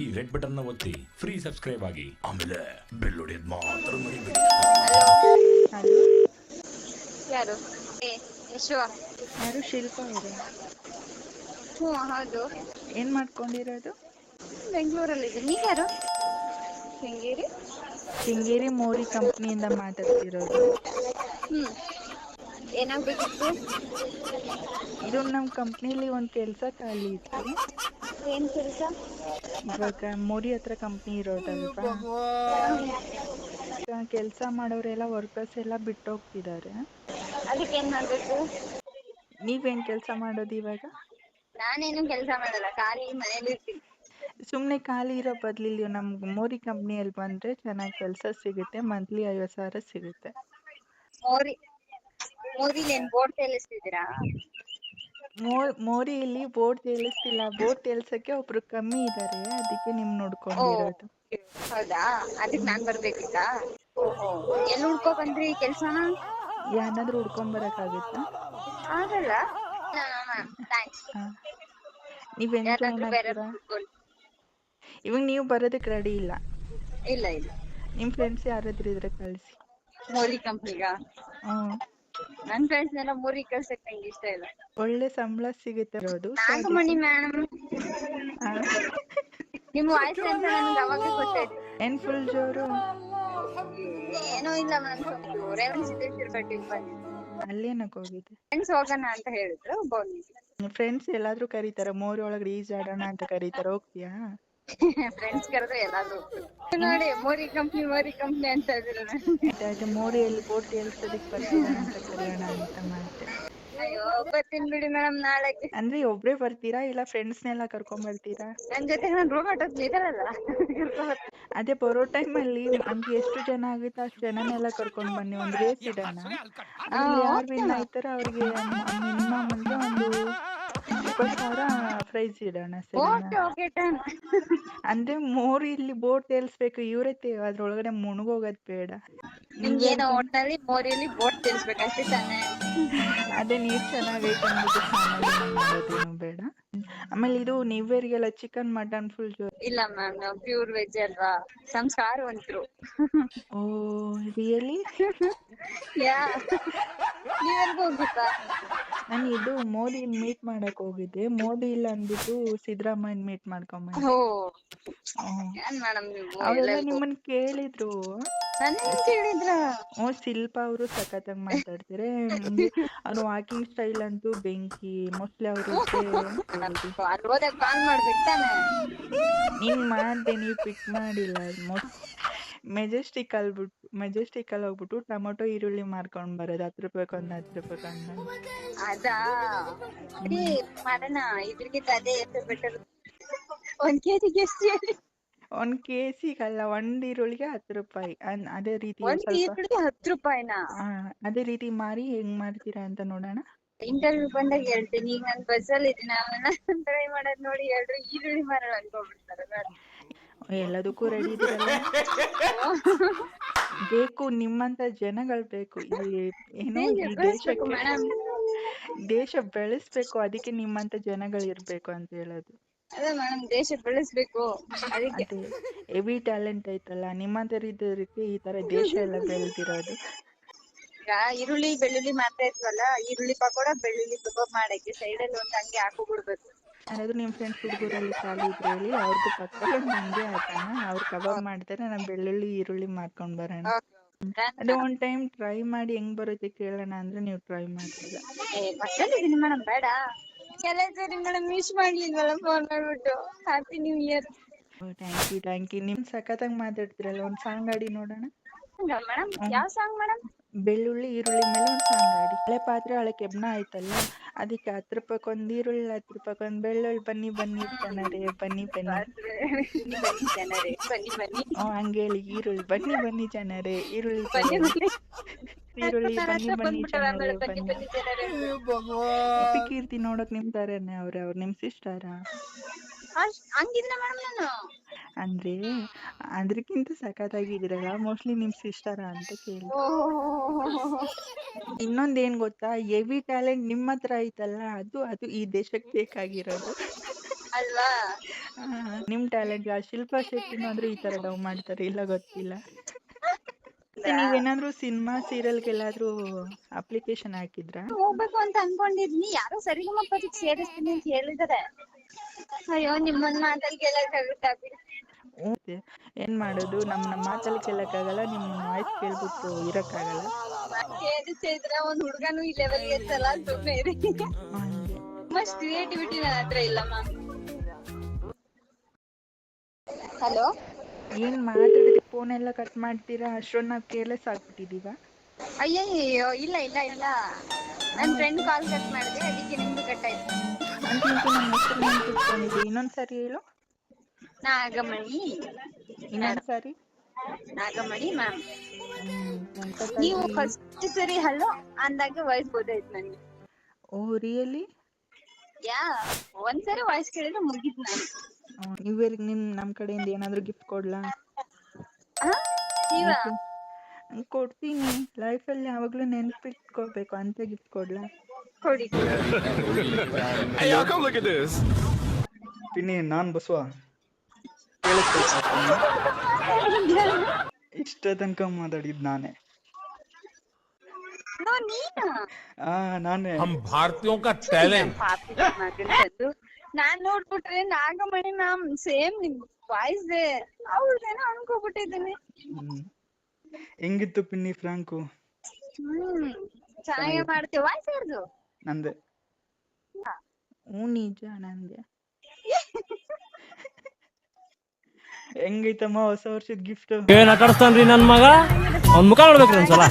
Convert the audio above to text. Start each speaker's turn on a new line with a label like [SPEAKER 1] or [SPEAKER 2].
[SPEAKER 1] ಈ ರೆಡ್ ಬಟನ್ನ ಒತ್ತಿ ಫ್ರೀ ಸಬ್ಸ್ಕ್ರೈಬ್ ಆಗಿ. ಆಮೇಲೆ ಬೆಲ್ ಹೊಡೆಯೋದ್ ಮಾತ್ರ ಮರಿಬೇಡಿ.
[SPEAKER 2] ಹಲೋ
[SPEAKER 3] ಯಾರು? ಏ ಯಶು
[SPEAKER 2] ಯಾರು? ಶಿಲ್ಪ ಇದೆ
[SPEAKER 3] ಹ್ಞೂ ಹೌದು.
[SPEAKER 2] ಏನು ಮಾಡ್ಕೊಂಡಿರೋದು?
[SPEAKER 3] ಬೆಂಗಳೂರಲ್ಲಿ ಇದ್ದೀನಿ. ನೀವು ಯಾರು? ಶೃಂಗೇರಿ.
[SPEAKER 2] ಶೃಂಗೇರಿ ಮೋರಿ ಕಂಪ್ನಿಯಿಂದ ಮಾತಾಡ್ತಿರೋದು.
[SPEAKER 3] ಹ್ಞೂ ಏನಾಗಬೇಕಿತ್ತು?
[SPEAKER 2] ಇದು ನಮ್ಮ ಕಂಪ್ನಿಲಿ ಒಂದು ಕೆಲಸ ಖಾಲಿ ಇತ್ತು.
[SPEAKER 3] ಏನು ಕೆಲಸ
[SPEAKER 2] ಇವಾಗ ಮೋರಿ ಹತ್ರ ಕಂಪ್ನಿ ಇರೋದಲ್ವಾ ಕೆಲಸ ಮಾಡೋರೆಲ್ಲ ವರ್ಕರ್ಸ್ ಎಲ್ಲ ಬಿಟ್ಟು ಹೋಗ್ತಿದ್ದಾರೆ
[SPEAKER 3] ಅದಕ್ಕೆ ಏನು ಮಾಡಬೇಕು?
[SPEAKER 2] ನೀವೇನು ಕೆಲಸ ಮಾಡೋದು ಇವಾಗ?
[SPEAKER 3] ನಾನೇನು ಕೆಲಸ ಮಾಡಲ್ಲ ಖಾಲಿ ಮನೇಲಿ ಇರ್ತೀನಿ.
[SPEAKER 2] ಸುಮ್ಮನೆ ಖಾಲಿ ಇರೋ ಬದಲು ಇಲ್ಲಿ ನಮ್ಗೆ ಮೋರಿ ಕಂಪ್ನಿಯಲ್ಲಿ ಬಂದರೆ ಚೆನ್ನಾಗಿ ಕೆಲಸ ಸಿಗುತ್ತೆ ಮಂತ್ಲಿ ಐವತ್ತು ಸಾವಿರ ಸಿಗುತ್ತೆ.
[SPEAKER 3] ಮೋರಿ ಮೋರಿಲಿ ಏನು ಬೋರ್ಡ್ ತೇಲಿಸ್ತಿದ್ದೀರಾ
[SPEAKER 2] ಮೋ ಮೋರಿಯಲ್ಲಿ ಬೋಟ್ ತೇಲಿಸ್ತಿಲ್ಲ. ಬೋಟ್ ತೇಲ್ಸಕ್ಕೆ ಒಬ್ರು ಕಮ್ಮಿ ಇದ್ದಾರೆ ಅದಕ್ಕೆ ನಿಮ್ ನೋಡ್ಕೊಂಡಿರೋದು.
[SPEAKER 3] ಹೌದಾ? ಅದಕ್ಕೆ ನಾನು ಬರ್ಬೇಕಿತ್ತಾ? ಎಲ್ಲಿ ಹುಡ್ಕೋ ಬಂದ್ರಿ ಕೆಲಸನ?
[SPEAKER 2] ಯಾರಾದ್ರೂ ಹುಡ್ಕೊಂಬರಕ್ಕಾಗುತ್ತಾ
[SPEAKER 3] ಆಗಲ್ಲ. ನೀವ್
[SPEAKER 2] ಹಾ. ನೀವೆನ್. ಇವಾಗ ನೀವು ಬರೋದಕ್ಕೆ ರೆಡಿ ಇಲ್ಲ.
[SPEAKER 3] ಇಲ್ಲ ಇಲ್ಲ.
[SPEAKER 2] ನಿಮ್ ಫ್ರೆಂಡ್ಸ್ ಯಾರಾದ್ರೂ ಇದ್ರೆ ಕಳಿಸಿ.
[SPEAKER 3] ಮೋರಿ ಕಂಪ್ನಿಗ
[SPEAKER 2] ಹ್ಮ್.
[SPEAKER 3] ನನ್ ಫ್ರೆಂಡ್ಸ್ ಎಲ್ಲ ಮೂರಿಗೆ ಕೆಲ್ಸಕ್ಕೆ ನಂಗೆ ಇಷ್ಟ ಇಲ್ಲ.
[SPEAKER 2] ಒಳ್ಳೆ ಸಂಬಳ ಸಿಗುತ್ತೆ ಇರೋದು
[SPEAKER 3] ನಾಗಮಣಿ
[SPEAKER 2] ಮೇಡಮ್
[SPEAKER 3] ನಿಮ್ ವಾಯ್ಸ್ ಅಂತ ನನ್ಗೆ ಅವಾಗ ಗೊತ್ತಾಯ್ತು.
[SPEAKER 2] ಏನ್ ಫುಲ್ ಜೋರು?
[SPEAKER 3] ಏನೋ ಇಲ್ಲ ಮ್ಯಾಮ್ ರೇವಣ್ ಸಿದ್ದೇಶ್ವರ ಬೆಟ್ಟಿಗೆ ಬಂದಿದ್ದೆ
[SPEAKER 2] ಅಲ್ಲೇನಕ್ ಹೋಗಿದ್ದೆ?
[SPEAKER 3] ಫ್ರೆಂಡ್ಸ್ ಹೋಗೋಣ ಅಂತ ಹೇಳಿದ್ರು ಬಂದಿದ್ದೆ
[SPEAKER 2] ಫ್ರೆಂಡ್ಸ್ ಎಲ್ಲಾದ್ರೂ ಕರೀತಾರ? ಮೋರಿ ಒಳಗಡೆ ಈಜಾಡೋಣ ಅಂತ ಕರೀತಾರ? ಹೋಗ್ತೀಯಾ?
[SPEAKER 3] ಫ್ರೆಂಡ್ಸ್ ಕರೆದ್ರೆ ಎಲ್ಲಾದ್ರೂ. ನೋಡಿ ಮೋರಿ ಕಂಪ್ನಿ ಮೋರಿ ಕಂಪ್ನಿ ಅಂತ
[SPEAKER 2] ಅದೇ ಮೋರಿಯಲ್ಲಿ ಕೋಟಿ ಎಲ್ ಬರ್ತೀರಾ ಅಂತ ಕರೆಯೋಣ ಅಂತ ಮಾಡ್ತೆ
[SPEAKER 3] ಅಯ್ಯೋ ಬರ್ತೀನಿ ಬಿಡಿ ಮೇಡಮ್ ನಾಳೆಗೆ.
[SPEAKER 2] ಅಂದ್ರೆ ಒಬ್ರೇ ಬರ್ತೀರಾ ಇಲ್ಲ ಫ್ರೆಂಡ್ಸ್ನೆಲ್ಲ ಕರ್ಕೊಂಡ್ ಬರ್ತೀರಾ?
[SPEAKER 3] ನನ್ ಜೊತೆ ನನ್ ರೂಮ್ ಅಟೋಸ್ ಇದಾರಲ್ಲ
[SPEAKER 2] ಅದೇ ಬರೋ ಟೈಮಲ್ಲಿ ನಮ್ಗೆ ಎಷ್ಟು ಜನ ಆಗುತ್ತೆ ಅಷ್ಟು ಜನನೆಲ್ಲ ಕರ್ಕೊಂಡ್ ಬನ್ನಿ. ಒಂದ್ ರೇಸ್ ಇಡೋಣ. ಅಲ್ಲಿ ಯಾರು ವಿನ್ ಆಯ್ತಾರ ಅವ್ರಿಗೆ ಮಿನಿಮಮ್ ಅಂದ್ರೆ ಒಂದು ಇಪ್ಪತ್ತು ಸಾವಿರ ಪ್ರೈಸ್ ಇಡೋಣ ಸರಿನಾ? ಅಂದ್ರೆ ಮೋರ್ ಇಲ್ಲಿ ಬೋಟ್ ತೇಲ್ಸ್ಬೇಕು ಇವ್ರೇ ತೇ ಅದ್ರೊಳಗಡೆ ಮುಣಗೋಗದ್ ಬೇಡ.
[SPEAKER 3] ಮೋರಿಯಲ್ಲಿ ಬೋಟ್ ತಾನೇ?
[SPEAKER 2] ಅದೇ ನೀರ್ ಚೆನ್ನಾಗೈತೆ ಅಂದ್ಬಿಟ್ಟು ಬೇಡ. ಆಮೇಲೆ ಇದು ನ್ಯೂ ಇಯರ್ಗೆಲ್ಲ ಚಿಕನ್ ಮಟನ್ ಫುಲ್ ಜೋರ್.
[SPEAKER 3] ಇಲ್ಲ ಮ್ಯಾಮ್ ನಾವು ಪ್ಯೂರ್ ವೆಜ್ ಅಲ್ವಾ? ಸಂಸ್ಕಾರವಂತರು
[SPEAKER 2] ಓ ರಿಯಲಿ
[SPEAKER 3] ಯಾ ನೀವೆಲ್ಗೂ ಹೋಗಿತ್ತಾ?
[SPEAKER 2] ನಾನು ಇದು ಮೋದಿ ಮೀಟ್ ಮಾಡಕ್ ಹೋಗಿದ್ದೆ. ಮೋದಿ ಇಲ್ಲ ಅಂದ್ಬಿಟ್ಟು ಸಿದ್ದರಾಮಯ್ಯ ಮೀಟ್ ಮಾಡ್ಕೊಂಡ್ ಬಂದೆ.
[SPEAKER 3] ಓ.
[SPEAKER 2] ಹ್ಮ್.
[SPEAKER 3] ಏನ್ ಮೇಡಮ್ ನೀವು
[SPEAKER 2] ಅವ್ರೆಲ್ಲ ನಿಮ್ಮನ್ ಕೇಳಿದ್ರು. ಓ ಶಿಲ್ಪ ಅವರು ಸಖತ್ತಾಗಿ ಮಾತಾಡ್ತಾರೆ. ಅವ್ರ ವಾಕಿಂಗ್ ಸ್ಟೈಲ್ ಅಂತೂ ಬೆಂಕಿ ಮೋಸ್ಟ್ಲಿ ಅವರು
[SPEAKER 3] ಅಲ್ಲಿ ಹೋದಾಗ ಕಾಲ್ ಮಾಡ್ಬೇಕು ತಾನೆ?
[SPEAKER 2] ನೀನ್ ಮಾಡ್ದೆ ನೀವ್ ಪಿಕ್ ಮಾಡಿಲ್ಲ ಮೆಜೆಸ್ಟಿಕ್ ಅಲ್ಲಿ ಬಿಟ್ಟು ಮೆಜೆಸ್ಟಿಕ್ ಅಲ್ಲಿ ಹೋಗ್ಬಿಟ್ಟು ಟೊಮೊಟೊ ಈರುಳ್ಳಿ ಮಾರ್ಕೊಂಡ್ ಬರೋದು ಹತ್ತು ರೂಪಾಯಿ ಒಂದ್ ಹತ್ತು ರೂಪಾಯಿ
[SPEAKER 3] ಅದಾ? ಅದೇ ಮಾಡೋಣ ಇದ್ರಿಗಿಂತ ಅದೇ ಎಷ್ಟು ಬೆಟರ್ ಒಂದ್ ಕೆಜಿಗೆ ಎಷ್ಟು ಹೇಳಿ?
[SPEAKER 2] ಒಂದ್ ಕೇಸಿಗಲ್ಲ ಒಂದ್ ಈರುಳ್ಳಿಗೆ ಹತ್ತು ರೂಪಾಯಿ. ಅನ್- ಅದೇ ರೀತಿ
[SPEAKER 3] ಒಂದ್
[SPEAKER 2] ಸ್ವಲ್ಪ
[SPEAKER 3] ಈರುಳ್ಳಿ ಹತ್ತು ರೂಪಾಯಿನಾ?
[SPEAKER 2] ಆ, ಅದೇ ರೀತಿ ಮಾರಿ ಹೆಂಗ್ ಮಾಡ್ತೀರಾ ಅಂತ ನೋಡೋಣ.
[SPEAKER 3] ಇಂಟರ್ವ್ಯೂ ಬಂದಾಗ ಹೇಳ್ತೀನಿ. ಈಗ ನಾನು ಬಸ್ಸಲ್ಲಿ ಇದ್ದೀನಿ. ಆಮೇಲೆ ಟ್ರೈ ಮಾಡೋದ್ ನೋಡಿ ಎಲ್ರು ಈರುಳ್ಳಿ ಮಾರೋಣ ಅನ್ಕೊಂಡ್ಬಿಡ್ತಾರೆ. ಬೇಡ.
[SPEAKER 2] ಎಲ್ಲದಕ್ಕೂ ರೆಡಿ ಇದೀರಲ್ಲ? ಬೇಕು ನಿಮ್ಮಂತ ಜನಗಳು ಬೇಕು. ಇಲ್ಲಿ ಏನು ಈ ದೇಶಕ್ಕೆ.
[SPEAKER 3] ಮೇಡಮ್
[SPEAKER 2] ದೇಶ ಬೆಳೆಸ್ಬೇಕು ಅದಕ್ಕೆ ನಿಮ್ಮಂತ ಜನಗಳು ಇರ್ಬೇಕು ಅಂತ ಹೇಳೋದು.
[SPEAKER 3] ಅದೇ ಮೇಡಮ್ ದೇಶ ಬೆಳೆಸ್ಬೇಕು ಅದಕ್ಕೆ.
[SPEAKER 2] ಅದೇ ಹೆವಿ ಟ್ಯಾಲೆಂಟ್ ಐತಲ್ಲ ನಿಮ್ಮಂತ ಇದ್ದೋರಿಗೆ ಈ ತರ ದೇಶ ಎಲ್ಲ ಬೆಳೆದಿರೋದು.
[SPEAKER 3] ಈಗ ಈರುಳ್ಳಿ ಬೆಳ್ಳುಳ್ಳಿ ಮಾಡ್ತಾ ಇದ್ವಲ್ಲ ಈರುಳ್ಳಿ ಪಕೋಡ ಬೆಳ್ಳುಳ್ಳಿ ಕಬಾಬ್ ಮಾಡಕ್ಕೆ ಸೈಡ್ ಅಲ್ಲಿ ಒಂದ್ ಹಂಗೆ ಹಾಕೋಬಿಡ್ಬೇಕು.
[SPEAKER 2] ಯಾರಾದ್ರೂ ನಿಮ್ ಫ್ರೆಂಡ್ಸ್ ಹುಡುಗರಲ್ಲಿ ಖಾಲಿ ಇದ್ರೆ ಹೇಳಿ ಅವ್ರಿಗೂ ಪಕ್ಕ ಅಂಗಡಿ ಹಾಕೋಣ ಅವ್ರು ಕಬಾಬ್ ಮಾಡ್ತಾರೆ ನಾವು ಬೆಳ್ಳುಳ್ಳಿ ಈರುಳ್ಳಿ ಮಾಡ್ಕೊಂಡ್ ಬರೋಣ. ಅದೇ ಒಂದ್ ಟೈಮ್ ಟ್ರೈ ಮಾಡಿ ಹೆಂಗ್ ಬರುತ್ತೆ ಕೇಳೋಣ ಅಂದ್ರೆ ನೀವು ಟ್ರೈ ಮಾಡಿ
[SPEAKER 3] ಏ ಬಸ್ಸಲ್ಲಿ ಇದೀನಿ ಮೇಡಮ್ ಬೇಡ. ಎಲ್ಲ ಸರಿ ಮೇಡಮ್ ಮಿಸ್ ಮಾಡ್ಲಿಲ್ವಲ್ಲ ಫೋನ್ ಮಾಡ್ಬಿಟ್ಟು happy new year
[SPEAKER 2] thank you thank you ನಿಮ್ ಸಖತ್ತಾಗಿ ಮಾತಾಡ್ತಿರಲ್ಲ ಒಂದ್ ಸಾಂಗ್ ಆಡಿ ನೋಡೋಣ.
[SPEAKER 3] ಮೇಡಮ್? ಯಾವ ಸಾಂಗ್ ಮೇಡಮ್?
[SPEAKER 2] ಬೆಳ್ಳುಳ್ಳಿ ಈರುಳ್ಳಿ ಮೇಲೆ ಒಂದ್ ಸಾಂಗ್ ಆಡಿ ಹಳೆ ಪಾತ್ರೆ ಹಳೆ ಕೆಬ್ಣ ಆಯ್ತಲ್ಲ? ಅದಕ್ಕೆ ಹತ್ತು ರೂಪಾಯಿಗೆ ಒಂದ್ ಈರುಳ್ಳಿ ಹತ್ತು ರೂಪಾಯಿಗೆ ಒಂದ್ ಬೆಳ್ಳುಳ್ಳಿ ಬನ್ನಿ ಬನ್ನಿ ಜನರೇ ಬನ್ನಿ ಬನ್ನಿ. ಹಂಗೇಳಿ ಈರುಳ್ಳಿ ಬನ್ನಿ ಬನ್ನಿ ಜನರೇ ಈರುಳ್ಳಿ ಈರುಳ್ಳಿ ಬನ್ನಿ ಬನ್ನಿ
[SPEAKER 3] ಬನ್ನಿ
[SPEAKER 2] ಕೀರ್ತಿ ನೋಡಕ್ ನಿಮ್ ತರನೇ ಅವ್ರೆ ಅವ್ರ ನಿಮ್ ಸಿಸ್ಟರ
[SPEAKER 3] ಅಂದ್ರೆ ಹಂಗಿದ್ರೆ ಮೇಡಮ್ ನಾನು
[SPEAKER 2] ಅಂದ್ರೆ ಅದ್ರಕ್ಕಿಂತ ಸಖತ್ತಾಗಿದ್ದೀರಲ್ಲ ಮೋಸ್ಟ್ಲಿ ನಿಮ್ ಸಿಸ್ಟರ ಅಂತ ಕೇಳಿ
[SPEAKER 3] ಇನ್ನೊಂದೇನ್
[SPEAKER 2] ಇನ್ನೊಂದ್ ಏನ್ ಗೊತ್ತಾ ಎವಿ ಟ್ಯಾಲೆಂಟ್ ನಿಮ್ಮ ಹತ್ರ ಐತಲ್ಲ ಅದು ಅದು ಈ ದೇಶಕ್ಕೆ ಬೇಕಾಗಿರೋದು
[SPEAKER 3] ಅಲ್ವಾ
[SPEAKER 2] ನಿಮ್ ಟ್ಯಾಲೆಂಟ್ ಶಿಲ್ಪಾ ಶೆಟ್ಟಿನೂ ಆದ್ರೂ ಈ ತರ ಲವ್ ಮಾಡ್ತಾರೆ ಇಲ್ಲ ಗೊತ್ತಿಲ್ಲ ಮತ್ತೆ ನೀವೇನಾದ್ರೂ ಸಿನಿಮಾ ಸೀರಿಯಲ್ಗೆಲ್ಲಾದ್ರೂ ಅಪ್ಲಿಕೇಶನ್ ಹಾಕಿದ್ರಾ?
[SPEAKER 3] ಹೋಗ್ಬೇಕು ಅಂತ ಅನ್ಕೊಂಡಿದ್ನಿ. ಯಾರೋ ಸರಿಗಮಪ್ಪದಿಗ್ ಸೇರಿಸ್ತೀನಿ ಅಂತ ಹೇಳಿದಾರೆ. ಅಯ್ಯೋ ನಿಮ್ಮನ್ ಮಾತಲ್ಲಿ ಬಿಡಿ
[SPEAKER 2] ಮತ್ತೆ ಏನ್ ಮಾಡೋದು? ನಮ್ ನಮ್ಮ ಮಾತಲ್ಲಿ ಕೇಳಕ್ಕಾಗಲ್ಲ ನಿಮ್ ವಾಯ್ಸ್ ಕೇಳ್ಬಿಟ್ಟು ಇರಕ್ಕಾಗಲ್ಲ.
[SPEAKER 3] ಸೇರಿಸಿದ್ರೆ ಒಂದ್ ಹುಡ್ಗನು ಈ ಲೆವೆಲ್ ಇರ್ತಲ್ಲ ಸುಮ್ನೆ ಇರಿ.
[SPEAKER 2] ಹಂಗೆ.
[SPEAKER 3] ಅಷ್ಟ್ ಕ್ರಿಯೇಟಿವಿಟಿ ನನ್ನ ಹತ್ರ ಇಲ್ಲಮ್ಮ ಹಲೋ
[SPEAKER 2] ಏನ್ ಮಾತಾಡಿದ್ರೆ ಫೋನ್ ಎಲ್ಲ ಕಟ್ ಮಾಡ್ತೀರಾ? ಅಷ್ಟೊಂದು ನಾವು ಕೇರ್ಲೆಸ್ ಆಗ್ಬಿಟ್ಟಿದೀವ
[SPEAKER 3] ಅಯ್ಯಯ್ಯೋ ಇಲ್ಲ ಇಲ್ಲ ಇಲ್ಲ. ನನ್ ಫ್ರೆಂಡ್ ಕಾಲ್ ಕಟ್ ಮಾಡಿದೆ ಅದಕ್ಕೆ ನಿಮ್ದು ಕಟ್ ಆಯ್ತು.
[SPEAKER 2] ಅಂತ ನಮ್ಮ ಹೆಸರು ನೆನ್ಪಿಟ್ಕೊಂಡಿದ್ದೆ ಇನ್ನೊಂದ್ಸರಿ ಹೇಳು.
[SPEAKER 3] ನಾಗಮಣಿ.
[SPEAKER 2] ಇನ್ನೊಂದ್ಸರಿ.
[SPEAKER 3] ನಾಗಮಣಿ ಮ್ಯಾಮ್ ನೀವು. ಫಸ್ಟ್ ಸರಿ ಹಲೋ ಅಂದಾಗ ವಾಯ್ಸ್ ಗೊತ್ತಾಯ್ತು ನನ್ಗೆ
[SPEAKER 2] ಓ ರಿಯಲಿ
[SPEAKER 3] ಯಾ ಒಂದ್ಸರಿ ವಾಯ್ಸ್ ಕೇಳಿದ್ರೆ ಮುಗಿತು ನಾನು
[SPEAKER 2] ಇವ್ರಿಗೆ ನಿಮ್ ನಮ್ ಕಡೆಯಿಂದ ಏನಾದ್ರು ಗಿಫ್ಟ್ ಕೊಡ್ಲಾ?
[SPEAKER 3] ಆ? ನೀವ
[SPEAKER 2] ಹ್ಮ್, ಕೊಡ್ತೀನಿ ಲೈಫಲ್ಲಿ ಯಾವಾಗ್ಲೂ ನೆನ್ಪಿಟ್ಕೋಬೇಕು ಅಂತ ಗಿಫ್ಟ್ ಕೊಡ್ಲಾ
[SPEAKER 3] ಕೊಡಿ
[SPEAKER 4] Hey, y'all, come look at this.
[SPEAKER 2] ಪಿನ್ನಿ ನಾನ್ ಬಸವ ಇಷ್ಟ ತನಕ ಮಾತಾಡಿದ್ ನಾನೇ
[SPEAKER 3] ನೋ ನೀನಾ
[SPEAKER 2] ಆ ನಾನೇ
[SPEAKER 1] हम भारतीयों का टैलेंट
[SPEAKER 3] ಪಾಪಿ ಮಗನ್ ತಂದು ನಾನ್ ನೋಡ್ಬಿಟ್ರೆ ನಾಗಮಣಿ ಮ್ಯಾಮ್ ಸೇಮ್ ನಿಮ್ ವಾಯ್ಸ್ ಅವಳದೇನೋ ಅನ್ಕೋಬಿಟ್ಟಿದ್ದೀನಿ.
[SPEAKER 2] ಹೆಂಗಿತ್ತು ಪಿನ್ನಿ ಫ್ರಾಂಕು?
[SPEAKER 3] ಹ್ಮ್. ಚೆನ್ನಾಗಿ ಮಾಡ್ತೀವಿ ವಾಯ್ಸ್ ಯಾರ್ದು?
[SPEAKER 2] ನಂದೆ. ಹ್ಞೂ ನಿಜ ನಂದೆ ಹೆಂಗೈತಮ್ಮ ಹೊಸ ವರ್ಷದ ಗಿಫ್ಟ್
[SPEAKER 5] ಏನ್ ಆಟಾಡ್ಸ್ತಾನ್ರಿ ನನ್ ಮಗ? ಅವ್ನ್ ಮುಖ ನೋಡ್ಬೇಕ್ರಿ ಒಂದ್ಸಲ.